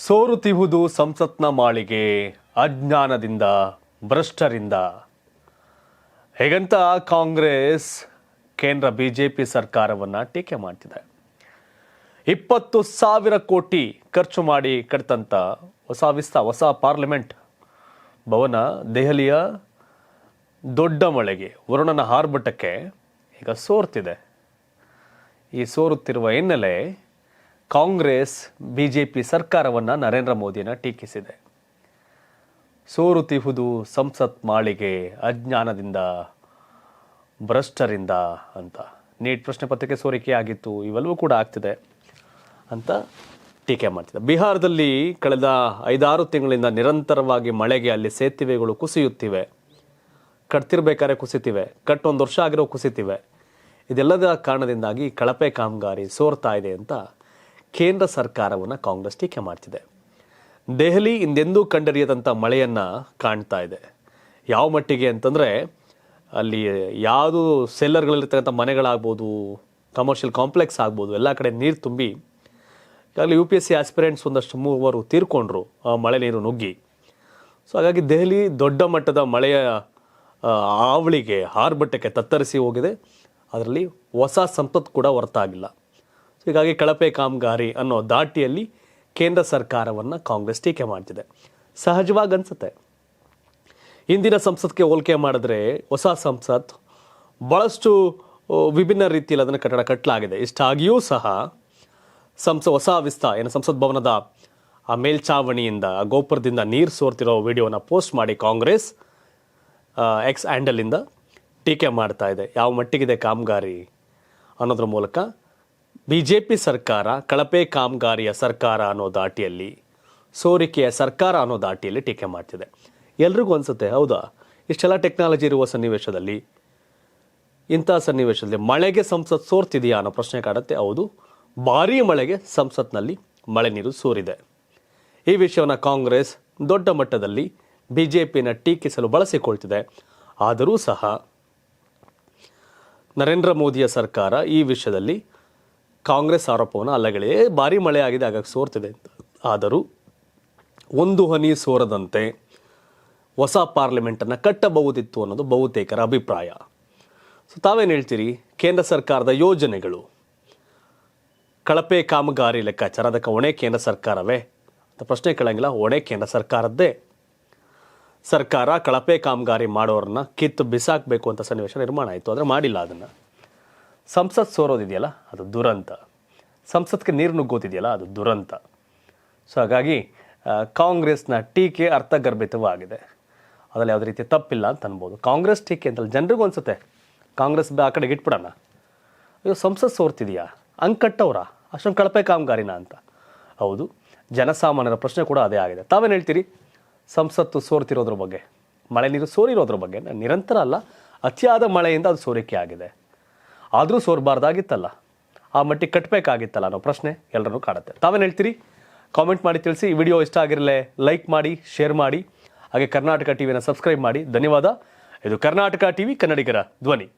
ಸೋರುತ್ತಿಹುದು ಸಂಸತ್ನ ಮಾಳಿಗೆ ಅಜ್ಞಾನದಿಂದ, ಭ್ರಷ್ಟರಿಂದ. ಹೇಗಂತ ಕಾಂಗ್ರೆಸ್ ಕೇಂದ್ರ ಬಿ ಜೆ ಪಿ ಸರ್ಕಾರವನ್ನು ಟೀಕೆ ಮಾಡ್ತಿದೆ. ಇಪ್ಪತ್ತು ಸಾವಿರ ಕೋಟಿ ಖರ್ಚು ಮಾಡಿ ಕಟ್ಟಂತ ಹೊಸ ವಿಸ್ತ, ಹೊಸ ಪಾರ್ಲಿಮೆಂಟ್. ಭವನ ದೆಹಲಿಯ ದೊಡ್ಡ ಮಳೆಗೆ ವರುಣನ ಹಾರ್ಬಟ್ಟಕ್ಕೆ ಈಗ ಸೋರ್ತಿದೆ. ಈ ಸೋರುತ್ತಿರುವ ಹಿನ್ನೆಲೆ ಕಾಂಗ್ರೆಸ್, ಬಿಜೆಪಿ ಸರ್ಕಾರವನ್ನು ನರೇಂದ್ರ ಮೋದಿನ ಟೀಕಿಸಿದೆ. ಸೋರುತ್ತಿಹುದು ಸಂಸತ್ ಮಾಳಿಗೆ ಅಜ್ಞಾನದಿಂದ ಭ್ರಷ್ಟರಿಂದ ಅಂತ. ನೀಟ್ ಪ್ರಶ್ನೆ ಪತ್ರಿಕೆ ಸೋರಿಕೆ ಆಗಿತ್ತು, ಇವೆಲ್ಲವೂ ಕೂಡ ಆಗ್ತಿದೆ ಅಂತ ಟೀಕೆ ಮಾಡ್ತಿದೆ. ಬಿಹಾರದಲ್ಲಿ ಕಳೆದ ಐದಾರು ತಿಂಗಳಿಂದ ನಿರಂತರವಾಗಿ ಮಳೆಗೆ ಅಲ್ಲಿ ಸೇತುವೆಗಳು ಕುಸಿಯುತ್ತಿವೆ. ಕಟ್ತಿರ್ಬೇಕಾದ್ರೆ ಕುಸಿತಿವೆ ಕಟ್ ಒಂದು ವರ್ಷ ಆಗಿರೋ ಕುಸಿತಿವೆ. ಇದೆಲ್ಲದ ಕಾರಣದಿಂದಾಗಿ ಕಳಪೆ ಕಾಮಗಾರಿ ಸೋರ್ತಾ ಇದೆ ಅಂತ ಕೇಂದ್ರ ಸರ್ಕಾರವನ್ನು ಕಾಂಗ್ರೆಸ್ ಟೀಕೆ ಮಾಡ್ತಿದೆ. ದೆಹಲಿ ಹಿಂದೆಂದೂ ಕಂಡರಿಯದಂಥ ಮಳೆಯನ್ನು ಕಾಣ್ತಾ ಇದೆ. ಯಾವ ಮಟ್ಟಿಗೆ ಅಂತಂದರೆ, ಅಲ್ಲಿ ಯಾವುದು ಸೆಲ್ಲರ್ಗಳಲ್ಲಿರ್ತಕ್ಕಂಥ ಮನೆಗಳಾಗ್ಬೋದು ಕಮರ್ಷಿಯಲ್ ಕಾಂಪ್ಲೆಕ್ಸ್ ಆಗ್ಬೋದು, ಎಲ್ಲ ಕಡೆ ನೀರು ತುಂಬಿ ಈಗಾಗಲೇ U P S C aspirants ಒಂದಷ್ಟು ಮೂವರು ತೀರ್ಕೊಂಡ್ರು, ಆ ಮಳೆ ನೀರು ನುಗ್ಗಿ. ಸೊ ಹಾಗಾಗಿ ದೆಹಲಿ ದೊಡ್ಡ ಮಟ್ಟದ ಮಳೆಯ ಆವಳಿಗೆ ಆರ್ಭಟಕ್ಕೆ ತತ್ತರಿಸಿ ಹೋಗಿದೆ. ಅದರಲ್ಲಿ ಹೊಸ ಸಂಪತ್ತು ಕೂಡ ಹೊರತಾಗಿಲ್ಲ. ಹೀಗಾಗಿ ಕಳಪೆ ಕಾಮಗಾರಿ ಅನ್ನೋ ದಾಟಿಯಲ್ಲಿ ಕೇಂದ್ರ ಸರ್ಕಾರವನ್ನು ಕಾಂಗ್ರೆಸ್ ಟೀಕೆ ಮಾಡ್ತಿದೆ. ಸಹಜವಾಗಿ ಅನಿಸುತ್ತೆ. ಇಂದಿನ ಸಂಸತ್ಗೆ ಹೋಲಿಕೆ ಮಾಡಿದ್ರೆ ಹೊಸ ಸಂಸತ್ ಭಾಳಷ್ಟು ವಿಭಿನ್ನ ರೀತಿಯಲ್ಲಿ ಅದನ್ನು ಕಟ್ಟಡ ಕಟ್ಟಲಾಗಿದೆ ಇಷ್ಟಾಗಿಯೂ ಸಹ ಸಂಸ, ಹೊಸ ವಿಸ್ತಾ, ಏನು ಸಂಸತ್ ಭವನದ ಆ ಮೇಲ್ಚಾವಣಿಯಿಂದ ಗೋಪುರದಿಂದ ನೀರು ಸೋರ್ತಿರೋ ವಿಡಿಯೋನ ಪೋಸ್ಟ್ ಮಾಡಿ ಕಾಂಗ್ರೆಸ್ ಎಕ್ಸ್ ಹ್ಯಾಂಡಲಿಂದ ಟೀಕೆ ಮಾಡ್ತಾ ಇದೆ. ಯಾವ ಮಟ್ಟಿಗಿದೆ ಕಾಮಗಾರಿ ಅನ್ನೋದ್ರ ಮೂಲಕ ಬಿ ಜೆ ಪಿ ಸರ್ಕಾರ ಕಳಪೆ ಕಾಮಗಾರಿಯ ಸರ್ಕಾರ ಅನ್ನೋ ದಾಟಿಯಲ್ಲಿ, ಸೋರಿಕೆಯ ಸರ್ಕಾರ ಅನ್ನೋ ದಾಟಿಯಲ್ಲಿ ಟೀಕೆ ಮಾಡ್ತಿದೆ. ಎಲ್ರಿಗೂ ಅನ್ಸುತ್ತೆ, ಹೌದಾ? ಇಷ್ಟೆಲ್ಲ ಟೆಕ್ನಾಲಜಿ ಇರುವ ಸನ್ನಿವೇಶದಲ್ಲಿ, ಇಂಥ ಸನ್ನಿವೇಶದಲ್ಲಿ ಮಳೆಗೆ ಸಂಸತ್ ಸೋರ್ತಿದೆಯಾ ಅನ್ನೋ ಪ್ರಶ್ನೆ ಕಾಡುತ್ತೆ, ಹೌದು. ಭಾರೀ ಮಳೆಗೆ ಸಂಸತ್ನಲ್ಲಿ ಮಳೆ ನೀರು ಸೋರಿದೆ. ಈ ವಿಷಯವನ್ನು ಕಾಂಗ್ರೆಸ್ ದೊಡ್ಡ ಮಟ್ಟದಲ್ಲಿ ಬಿ ಜೆ ಪಿನ ಟೀಕಿಸಲು ಬಳಸಿಕೊಳ್ತಿದೆ. ಆದರೂ ಸಹ ನರೇಂದ್ರ ಮೋದಿಯ ಸರ್ಕಾರ ಈ ವಿಷಯದಲ್ಲಿ ಕಾಂಗ್ರೆಸ್ ಆರೋಪವನ್ನು ಅಲ್ಲಗಳೇ ಭಾರಿ ಮಳೆ ಆಗಿದೆ, ಹಾಗಾಗಿ ಸೋರ್ತಿದೆ ಅಂತ. ಆದರೂ ಒಂದು ಹನಿ ಸೋರದಂತೆ ಹೊಸ ಪಾರ್ಲಿಮೆಂಟನ್ನು ಕಟ್ಟಬಹುದಿತ್ತು ಅನ್ನೋದು ಬಹುತೇಕರ ಅಭಿಪ್ರಾಯ. ಸೊ, ತಾವೇನು ಹೇಳ್ತೀರಿ? ಕೇಂದ್ರ ಸರ್ಕಾರದ ಯೋಜನೆಗಳು. ಕಳಪೆ ಕಾಮಗಾರಿ ಲೆಕ್ಕಾಚಾರ, ಅದಕ್ಕೆ ಹೊಣೆ ಕೇಂದ್ರ ಸರ್ಕಾರವೇ? ಅಂತ ಪ್ರಶ್ನೆ ಕೇಳಂಗಿಲ್ಲ, ಹೊಣೆ ಕೇಂದ್ರ ಸರ್ಕಾರದ್ದೇ. ಸರ್ಕಾರ ಕಳಪೆ ಕಾಮಗಾರಿ ಮಾಡೋರನ್ನ ಕಿತ್ತು ಬಿಸಾಕಬೇಕು ಅಂತ ಸನ್ನಿವೇಶ ನಿರ್ಮಾಣ ಆಯಿತು, ಆದರೆ ಮಾಡಿಲ್ಲ ಅದನ್ನು. ಸಂಸತ್ ಸೋರೋದಿದೆಯಲ್ಲ, ಅದು ದುರಂತ. ಸಂಸತ್ಗೆ ನೀರು ನುಗ್ಗೋತಿದೆಯಲ್ಲ ಅದು ದುರಂತ. ಸೊ ಹಾಗಾಗಿ ಕಾಂಗ್ರೆಸ್ನ ಟೀಕೆ ಅರ್ಥಗರ್ಭಿತವಾಗಿದೆ. ಅದರಲ್ಲಿ ಯಾವುದೇ ರೀತಿ ತಪ್ಪಿಲ್ಲ ಅಂತ ಅನ್ಬೋದು. ಕಾಂಗ್ರೆಸ್ ಟೀಕೆ ಅಂತಲ್ಲ, ಜನರಿಗೂ ಅನ್ಸುತ್ತೆ. ಕಾಂಗ್ರೆಸ್ ಆ ಕಡೆಗೆ ಇಟ್ಬಿಡೋಣ. ಅಯ್ಯೋ, ಸಂಸತ್ ಸೋರ್ತಿದೆಯಾ? ಹಂಗೆ ಕಟ್ಟವ್ರ ಅಷ್ಟೊಂದು ಕಳಪೆ ಕಾಮಗಾರಿನ ಅಂತ. ಹೌದು, ಜನಸಾಮಾನ್ಯರ ಪ್ರಶ್ನೆ ಕೂಡ ಅದೇ ಆಗಿದೆ. ತಾವೇನು ಹೇಳ್ತೀರಿ? ಸಂಸತ್ತು ಸೋರ್ತಿರೋದ್ರ ಬಗ್ಗೆ. ಮಳೆ ನೀರು ಸೋರಿರೋದ್ರ ಬಗ್ಗೆ. ನಿರಂತರ ಅಲ್ಲ, ಅತಿಯಾದ ಮಳೆಯಿಂದ ಅದು ಸೋರಿಕೆ ಆಗಿದೆ. ಆದರೂ ಸೋರ್ಬಾರ್ದಾಗಿತ್ತಲ್ಲ. ಆ ಮಟ್ಟಿಗೆ ಕಟ್ಟಬೇಕಾಗಿತ್ತಲ್ಲ ಅನ್ನೋ ಪ್ರಶ್ನೆ ಎಲ್ಲರೂ ಕಾಡುತ್ತೆ. ತಾವೇನು ಹೇಳ್ತೀರಿ? ಕಾಮೆಂಟ್ ಮಾಡಿ ತಿಳಿಸಿ. ಈ ವಿಡಿಯೋ ಇಷ್ಟ ಆಗಿರಲೇ ಲೈಕ್ ಮಾಡಿ, ಶೇರ್ ಮಾಡಿ. ಹಾಗೆ ಕರ್ನಾಟಕ ಟಿವಿನ ಸಬ್ಸ್ಕ್ರೈಬ್ ಮಾಡಿ. ಧನ್ಯವಾದ. ಇದು ಕರ್ನಾಟಕ ಟಿವಿ, ಕನ್ನಡಿಗರ ಧ್ವನಿ.